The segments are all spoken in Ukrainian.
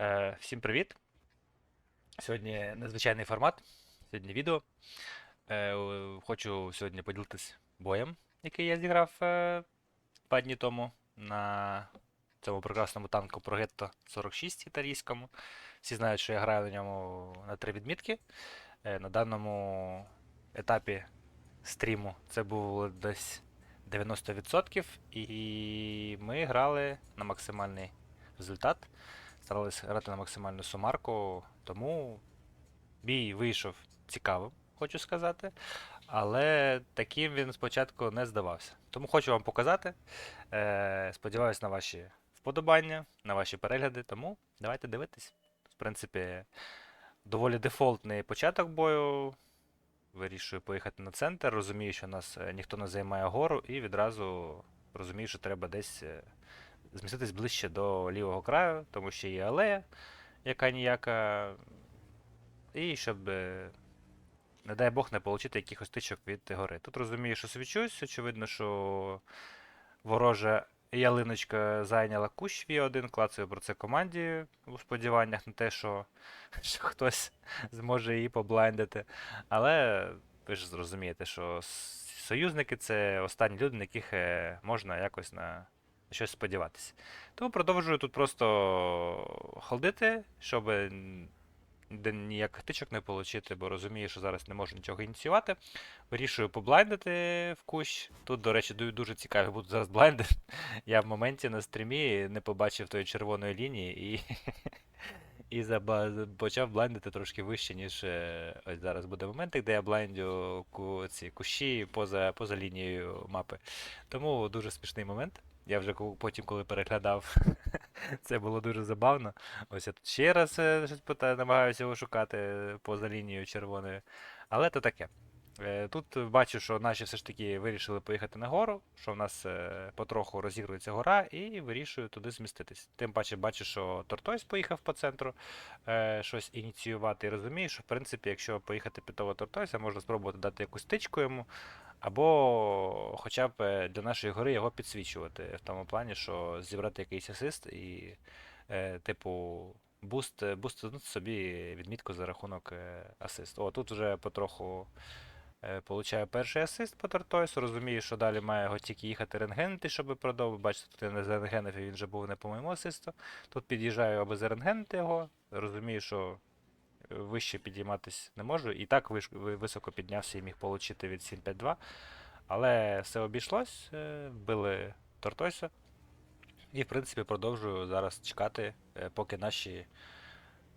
Е, всім привіт! Сьогодні надзвичайний формат, сьогодні відео. Е, хочу сьогодні поділитися боєм, який я зіграв е, два дні тому на цьому прекрасному танку Прогетто 46 італійському. Всі знають, що я граю на ньому на три відмітки. Е, на даному етапі стріму це було десь 90%, і ми грали на максимальний результат старалися грати на максимальну сумарку, тому бій вийшов цікавим, хочу сказати. Але таким він спочатку не здавався. Тому хочу вам показати. Е, сподіваюсь на ваші вподобання, на ваші перегляди. Тому давайте дивитись. В принципі, доволі дефолтний початок бою. Вирішую поїхати на центр. Розумію, що нас е, ніхто не займає гору, і відразу розумію, що треба десь е, зміститись ближче до лівого краю, тому що є алея, яка ніяка. І щоб, е, не дай Бог, не отримати якихось тичок від гори. Тут розумію, що свічусь, очевидно, що ворожа ялиночка зайняла кущ V1, клацаю про це команді у сподіваннях на те, що, що хтось зможе її поблайндити. Але ви ж зрозумієте, що союзники це останні люди, на яких е, можна якось на щось сподіватися. Тому продовжую тут просто холдити, щоб ніяких тичок не отримати, бо розумію, що зараз не можу нічого ініціювати. Вирішую поблайндити в кущ. Тут, до речі, дуже цікаві будуть зараз блайнди. Я в моменті на стрімі не побачив тої червоної лінії і, і почав блайндити трошки вище, ніж е, ось зараз буде момент, де я блайндю ці кущі поза, поза лінією мапи. Тому дуже смішний момент. Я вже потім, коли переглядав, це було дуже забавно. Ось я тут ще раз е, намагаюся його шукати поза лінією червоною. Але то таке. Е, Тут бачу, що наші все ж таки вирішили поїхати на гору, що в нас е, потроху розігрується гора, і вирішую туди зміститись. Тим паче бачу, що Тортойс поїхав по центру е, щось ініціювати. І розумію, що в принципі, якщо поїхати під того Тортойса, можна спробувати дати якусь тичку йому, або хоча б для нашої гори його підсвічувати. В тому плані, що зібрати якийсь асист і, типу, буст, бустнути собі відмітку за рахунок асист. О, тут вже потроху получаю перший асист по Тортойсу. Розумію, що далі має його тільки їхати рентгенити, щоб продовжити. Бачите, тут я не зарентгенив, і він вже був не по моєму асисту. Тут під'їжджаю, аби зарентгенити його. Розумію, що е, вище підійматись не можу. І так високо піднявся і міг отримати від 752. Але все обійшлось, е, вбили Тортойса. І, в принципі, продовжую зараз чекати, е, поки наші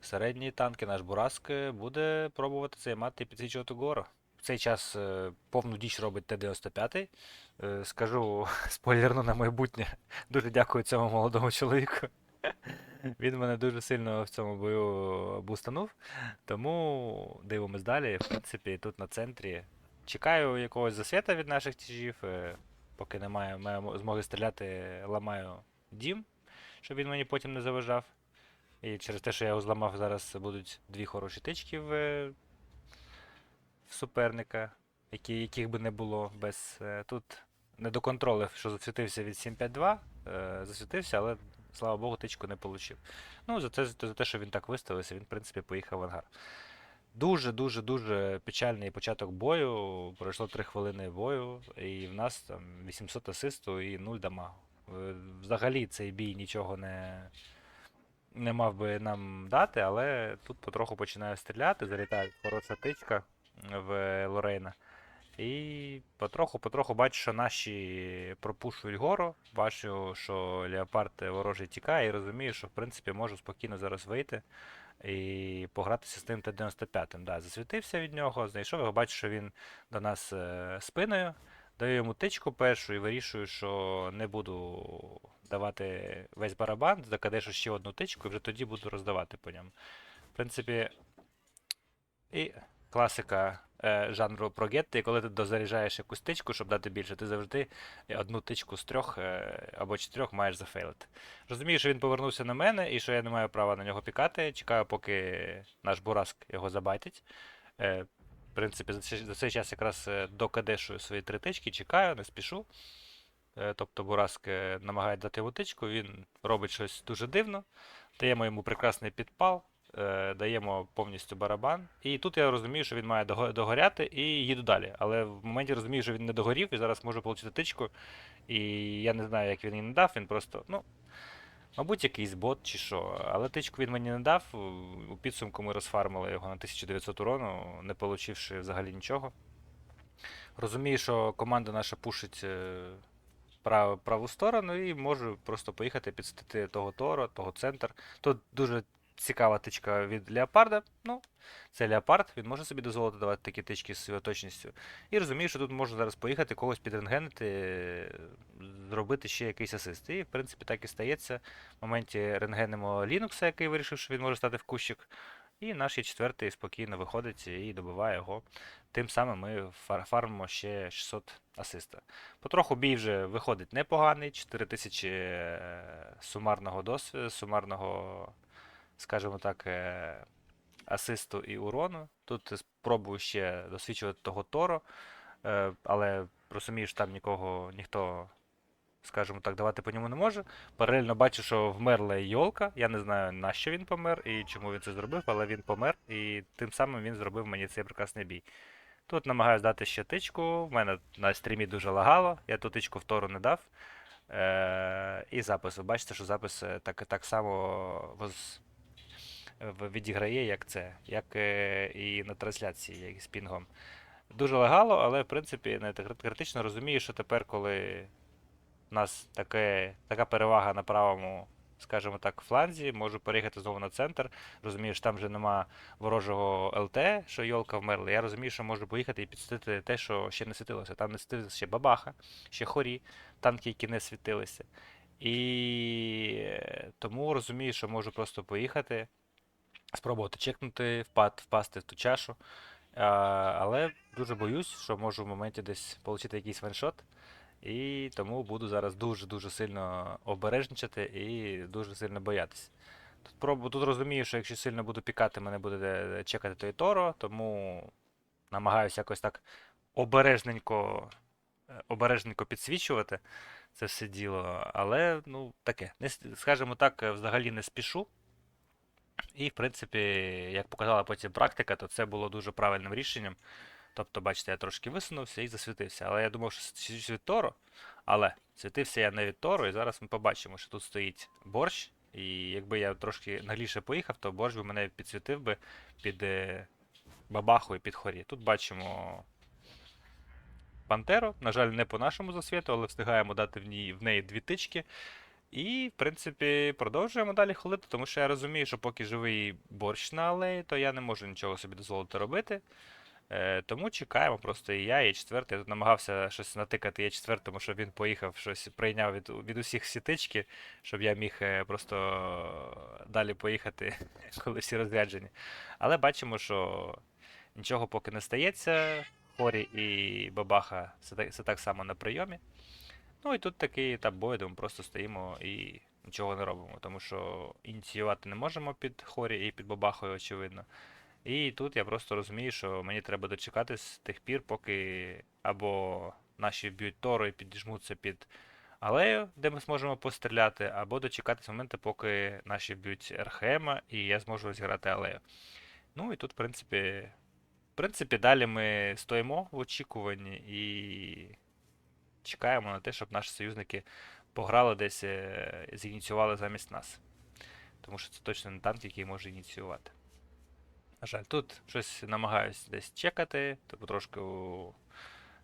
середні танки, наш Бураск е, буде пробувати займати і підсвічувати гору. Цей час е, повну діч робить Т-95. Е, Скажу спойлерно на майбутнє. Дуже дякую цьому молодому чоловіку. Він мене дуже сильно в цьому бою бустанув. Тому дивимось далі. В принципі, тут на центрі чекаю якогось засвіта від наших тяжів. е, Поки немає змоги стріляти, ламаю дім, щоб він мені потім не заважав. І через те, що я його зламав, зараз будуть дві хороші тички в суперника, які, яких би не було без. е, Тут не доконтролив, що засвітився від 752, е, засвітився, але слава Богу, тичку не отримав. Ну, за те, за те, що він так виставився, він, в принципі, поїхав в ангар. Дуже, дуже, дуже печальний початок бою. Пройшло 3 хвилини бою, і в нас там 800 асисту і 0 дамагу. Е, Взагалі цей бій нічого не, не мав би нам дати, але тут потроху починаю стріляти, залітає хороша тичка в Лорейна. І потроху-потроху бачу, що наші пропушують гору. Бачу, що Леопард ворожий тікає, і розумію, що в принципі можу спокійно зараз вийти і погратися з тим Т-95. Да, засвітився від нього, знайшов його, бачу, що він до нас е, спиною. Даю йому тичку першу і вирішую, що не буду давати весь барабан, закадешу ще одну тичку і вже тоді буду роздавати по ньому. В принципі, і класика е, жанру прогетти, коли ти дозаряджаєш якусь тичку, щоб дати більше, ти завжди одну тичку з трьох е, або чотирьох маєш зафейлити. Розумію, що він повернувся на мене і що я не маю права на нього пікати. Чекаю, поки наш Бураск його забайтить. Е, в принципі, за цей, за цей час якраз е, докадешую свої три тички, чекаю, не спішу. е, тобто Бураск е, намагає дати йому тичку, він робить щось дуже дивно, даємо йому прекрасний підпал, е, даємо повністю барабан. І тут я розумію, що він має догоряти і їду далі. Але в моменті розумію, що він не догорів і зараз можу отримати тичку. І я не знаю, як він її не дав, він просто, ну. Мабуть, якийсь бот чи що. Але тичку він мені не дав. У- підсумку ми розфармили його на 1900 урону, не получивши взагалі нічого. Розумію, що команда наша пушить е, прав, праву сторону і можу просто поїхати підстати того Торо, того центр. Тут дуже цікава тичка від Леопарда. Ну, це Леопард, він може собі дозволити давати такі тички з точністю. І розумію, що тут можу зараз поїхати, когось підрентгенити, зробити ще якийсь асист. І, в принципі, так і стається. В моменті рентгенимо Linux, який вирішив, що він може стати в кущик. І наш четвертий спокійно виходить і добиває його. Тим самим ми фармимо ще 600 асиста. Потроху бій вже виходить непоганий. 4000 е, сумарного досвіду, сумарного, скажімо так, е, асисту і урону. Тут спробую ще досвідчувати того Торо, е, але розумію, що там нікого, ніхто, скажімо так, давати по ньому не може. Паралельно бачу, що вмерла Йолка. Я не знаю, на що він помер і чому він це зробив, але він помер, і тим самим він зробив мені цей прекрасний бій. Тут намагаюся дати ще тичку. В мене на стрімі дуже лагало, я ту тичку в Тору не дав. Е- і запис. Бачите, що запис е, так, так само воз... в- відіграє, як це, як е, і на трансляції, як з пінгом. Дуже лагало, але в принципі не критично розумію, що тепер, коли у нас таке, така перевага на правому, скажімо так, фланзі, можу переїхати знову на центр. Розумію, що там вже нема ворожого ЛТ, що Йолка вмерла. Я розумію, що можу поїхати і підсвітити те, що ще не світилося. Там не світилося ще бабаха, ще хорі, танки, які не світилися. І е, тому розумію, що можу просто поїхати, спробувати чекнути, впад, впасти в ту чашу. А, але дуже боюсь, що можу в моменті десь отримати якийсь ваншот. І тому буду зараз дуже-дуже сильно обережничати і дуже сильно боятися. Тут, пробу, тут розумію, що якщо сильно буду пікати, мене буде е, чекати той Торо, тому намагаюся якось так обережненько, е, обережненько підсвічувати це все діло. Але, ну, таке, не, скажімо так, е, взагалі не спішу. І, в принципі, як показала потім практика, то це було дуже правильним рішенням. Тобто, бачите, я трошки висунувся і засвітився. Але я думав, що свічусь від. Але світився я не від Торо, і зараз ми побачимо, що тут стоїть борщ. І якби я трошки нагліше поїхав, то борщ би мене підсвітив би під е, бабаху і під хорі. Тут бачимо Пантеру. На жаль, не по нашому засвіту, але встигаємо дати в, ній, в неї дві тички. І, в принципі, продовжуємо далі холити, тому що я розумію, що поки живий борщ на алеї, то я не можу нічого собі дозволити робити. Е, тому чекаємо просто і я, і четвертий. Я тут намагався щось натикати є четвертому, щоб він поїхав, щось прийняв від, від усіх всі тички, щоб я міг е, просто далі поїхати, коли всі розряджені. Але бачимо, що нічого поки не стається. Хорі і Бабаха це так само на прийомі. Ну і тут такий етап бою, де ми просто стоїмо і нічого не робимо, тому що ініціювати не можемо під Хорі і під Бабахою, очевидно. І тут я просто розумію, що мені треба дочекатись тих пір, поки або наші вб'ють Тору і підіжмуться під алею, де ми зможемо постріляти, або дочекатись моменту, поки наші вб'ють РХМа і я зможу розіграти алею. Ну і тут, в принципі, в принципі, далі ми стоїмо в очікуванні і чекаємо на те, щоб наші союзники пограли десь, е, зініціювали замість нас. Тому що це точно не танк, який може ініціювати. На жаль, тут щось намагаюсь десь чекати, типу трошки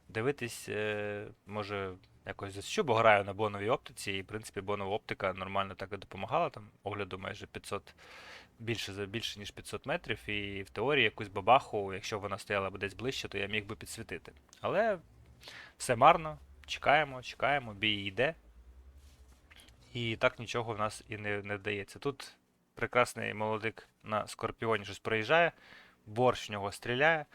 дивитись, е, може якось засічу, бо граю на боновій оптиці, і в принципі бонова оптика нормально так і допомагала, там огляду майже 500, більше, більше ніж 500 метрів, і в теорії якусь бабаху, якщо вона стояла б десь ближче, то я міг би підсвітити. Але все марно, чекаємо, чекаємо, бій йде. І так нічого в нас і не, не вдається. Тут прекрасний молодик на скорпіоні щось проїжджає, борщ в нього стріляє,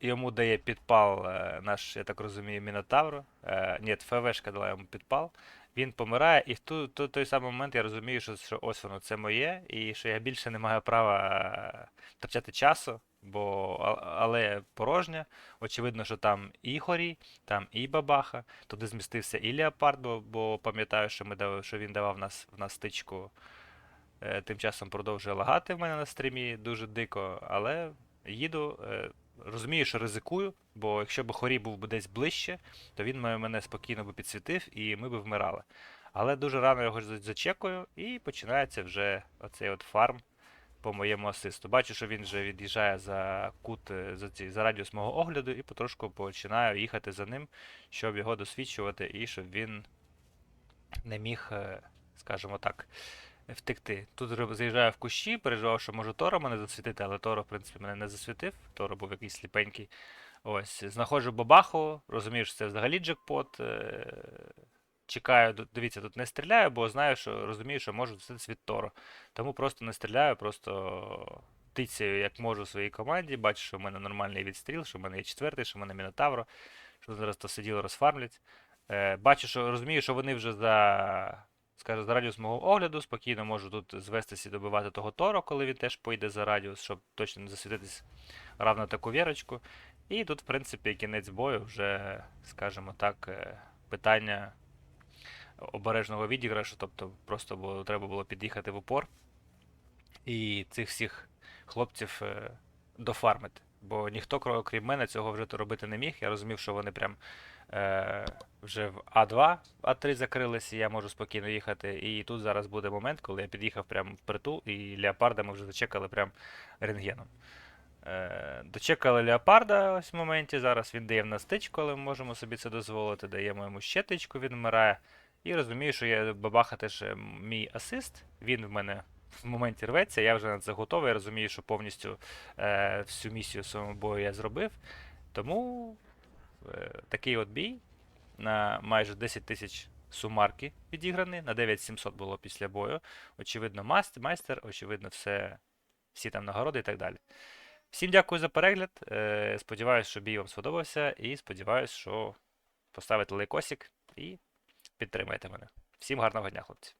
йому дає підпал е, наш, я так розумію, Мінотавро. Е, ні, ФВшка дала йому підпал. Він помирає, і в ту, ту, той самий момент я розумію, що, що ось воно це моє, і що я більше не маю права е, втрачати часу. Бо а- але порожня. Очевидно, що там і хорі, там і бабаха. Туди змістився і леопард, бо, бо пам'ятаю, що ми дав, що він давав нас в нас стичку. Е, Тим часом продовжує лагати в мене на стрімі дуже дико, але їду. е, Розумію, що ризикую, бо якщо б хорі був би десь ближче, то він мене спокійно би підсвітив і ми б вмирали. Але дуже рано його зачекую, і починається вже оцей от фарм по моєму асисту. Бачу, що він вже від'їжджає за кут, е, за, ці, за радіус мого огляду, і потрошку починаю їхати за ним, щоб його досвідчувати, і щоб він не міг, е, скажімо так, втекти. Тут заїжджаю в кущі, переживав, що може Торо мене засвітити, але Торо, в принципі, мене не засвітив. Торо був якийсь сліпенький. Ось, знаходжу бабаху, розумію, що це взагалі джекпот. Чекаю, дивіться, тут не стріляю, бо знаю, що розумію, що можу засвітитись від Торо. Тому просто не стріляю, просто тицяю як можу в своїй команді. Бачу, що в мене нормальний відстріл, що в мене є четвертий, що в мене Мінотавро, що зараз то сиділо розфармлять. Е, бачу, що розумію, що вони вже за, скажу, за радіус мого огляду, спокійно можу тут звестися і добивати того Торо, коли він теж поїде за радіус, щоб точно не засвітитись равно таку вірочку. І тут, в принципі, кінець бою вже, скажімо так, е, питання обережного відіграшу, тобто просто було, треба було під'їхати в упор і цих всіх хлопців е, дофармити. Бо ніхто, крім мене, цього вже то робити не міг. Я розумів, що вони прям е, вже в А2, А3 закрились, і я можу спокійно їхати. І тут зараз буде момент, коли я під'їхав прямо в притул, і леопарда ми вже зачекали прям рентгеном. Е, дочекали леопарда ось в моменті. Зараз він дає в нас тичку, але ми можемо собі це дозволити. Даємо йому ще тичку, він вмирає. І розумію, що я бабаха теж е, мій асист. Він в мене в моменті рветься, я вже на це готовий. Я розумію, що повністю е, всю місію своєму бою я зробив. Тому е, такий от бій на майже 10 тисяч сумарки відіграний, на 9700 було після бою. Очевидно, маст- майстер, очевидно, все, всі там нагороди і так далі. Всім дякую за перегляд. Е, сподіваюсь, що бій вам сподобався, і сподіваюсь, що поставите лайкосик і підтримаєте мене. Всім гарного дня, хлопці.